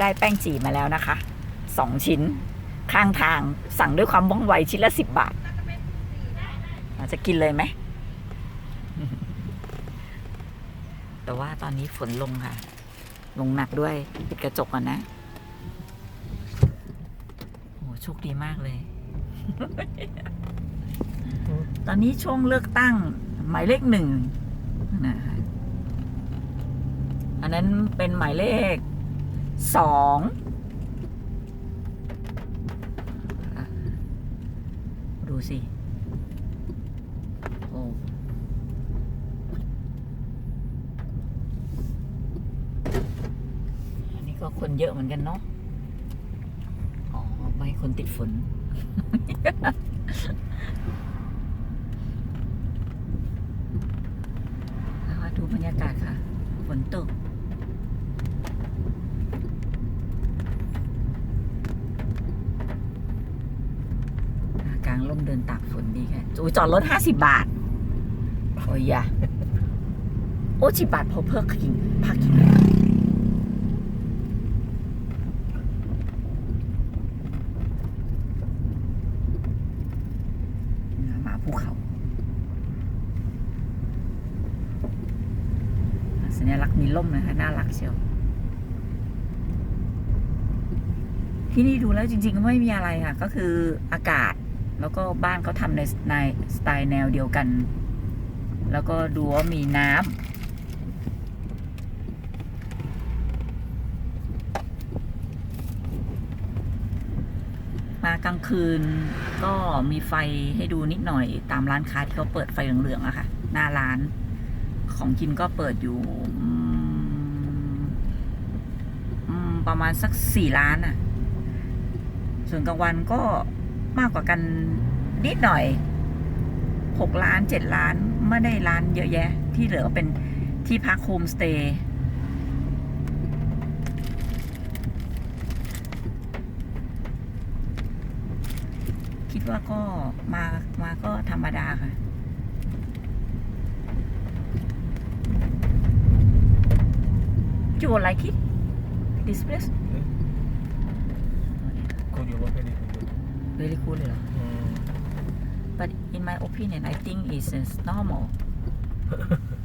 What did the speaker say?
ได้แป้งจีมาแล้วนะคะ สองชิ้น ข้างทางสั่งด้วยความว่องไวชิ้นละสิบบาทเราจะกินเลยไหม แต่ว่าตอนนี้ฝนลงค่ะ ลงหนักด้วยปิดกระจกก่อนนะ โอ้โชคดีมากเลย ตอนนี้ช่วงเลือกตั้ง หมายเลขหนึ่งนะคะอันนั้นเป็นหมายเลข สองดูสิ โอ้อันนี้ก็คนเยอะเหมือนกันเนาะ อ๋อไม่ให้คนติดฝนนะคะดูบรรยากาศค่ะ ฝนตกางร่มเดินตากฝนดีค่ะอุ้ยจอดรถห้าสิบบาท โอ้ยอยาโอ้สิบบาทพอเพิ่มกินพักกินหมาภูเขาสัญลักษณ์มีล่มนะคะน่ารักเชียวที่นี่ดูแล้วจริงๆก็ไม่มีอะไรค่ะ ก็คืออากาศ แล้วก็บ้านเขาทำในในสไตล์แนวเดียวกัน แล้วก็ดูว่ามีน้ำมากลางคืนก็มีไฟให้ดูนิดหน่อยตามร้านค้าที่เขาเปิดไฟเหลืองๆอะค่ะ หน้าร้านของกินก็เปิดอยู่ประมาณสักสี่ล้านอะส่วนกลางวันก็ มากกว่ากันนิดหน่อยหกล้านเจ็ดล้านไม่ได้ร้านเยอะแยะ ที่เหลือเป็นที่พักโฮมสเตย์คิดว่าก็มามาก็ธรรมดาค่ะ You will like it? This place? Could you look at it? really cool lah. Mm. But in my opinion, I think it's, it's normal.